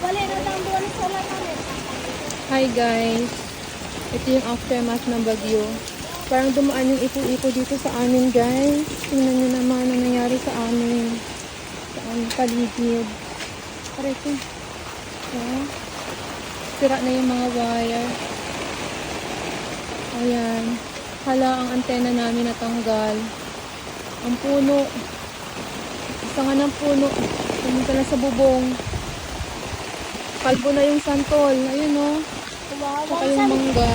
Hi guys! Ito yung aftermath ng bagyo. Parang dumaan yung ipo-ipo dito sa amin guys. Tingnan nyo naman ang nangyari sa amin. Sa aming paligid. Pare ito. Oh. Sira na yung mga wire. Ayan. Hala, ang antena namin natanggal. Ang puno. Isa nga ng puno. Pumunta na sa bubong. Kalbo na yung santol. Ayun oh. Wow, Saka yung mangga.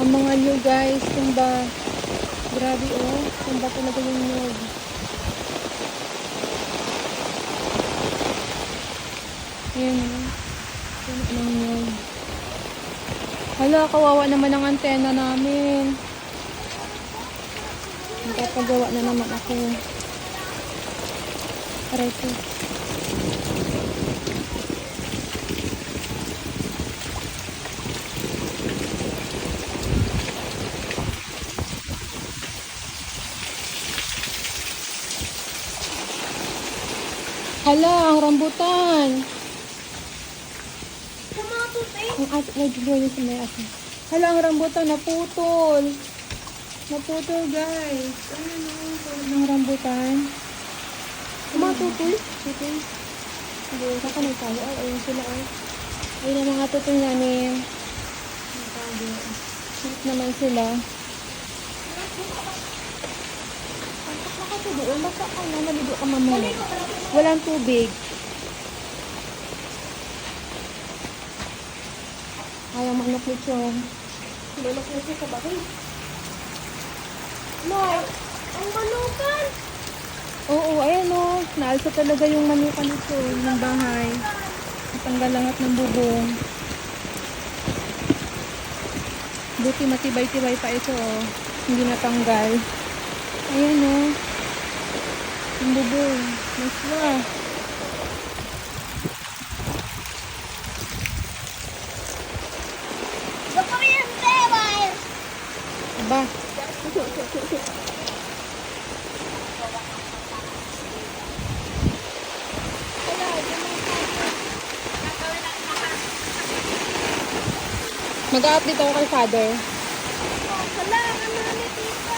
Ang mga nyo guys, tumba. Grabe oh. Tumba talaga yung nyog. Ayan oh. Puno ng nyog. Hala, kawawa naman ang antena namin. Magpapagawa na naman ako. Aray ko. Hala, ang rambutan. Ang at nagbuhay sa may akin. Hala, ang rambutan naputol. Naputol, guys. Ayan o, tulad ng rambutan. Kumatutol? Tutol. Hindi, kakanay tayo. Ay, ayun sila, ay. Ayun ang mga tutol namin. Sweet naman sila. Nakatubo, wala ka ka na, naligo ka mamaya. Walang tubig. Ayaw. Bulok na siya sa bakit. No, ang manukan. Oo, ayan o. Naalsa talaga yung manukan nito ng bahay. Natanggal lahat ng bubong. Buti matibay-tibay pa ito oh. Hindi natanggal. Ayan o. Yung bubong. Maswa. Baka may ang Mag-update ako kay father. Wala, ano na tita.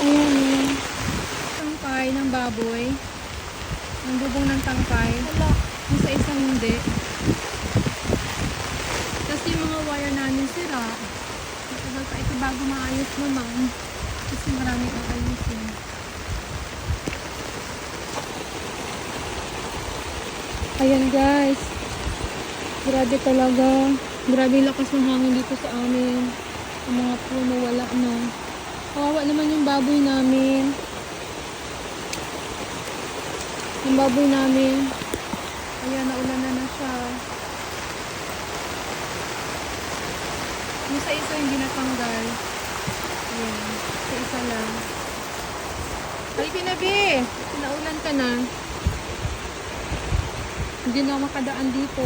Ayan. Tangkay ng baboy. Ang bubong ng tangkay. Wala. Yung sa isang hindi. Kasi yung mga wire namin sira. Matagal pa ito bago maayos naman. Kasi marami ang ayusin. Ayan guys. Grabe talaga. Grabe yung lakas ng hangin dito sa amin. Ang mga puno wala na. Kawawa naman yung baboy namin. Yung baboy namin. Ayan, naulan na na siya. Yung sa isa hindi natanggal. Ayan, sa isa lang. Ay, pinabi! Naulan ka na. Hindi na makadaan dito.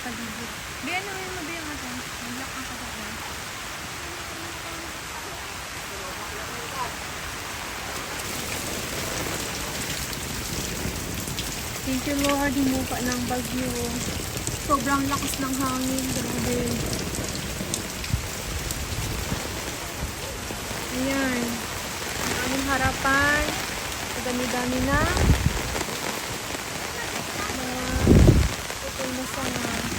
Paligid. Be, ano yung mabi ang atin? Mag-lock ang kasama. Thank you Lord, humupa ng bagyo. Sobrang lakas ng hangin, grabe. Ayan. Ang aming harapan. Kadami-dami na. Mga putol na sanga.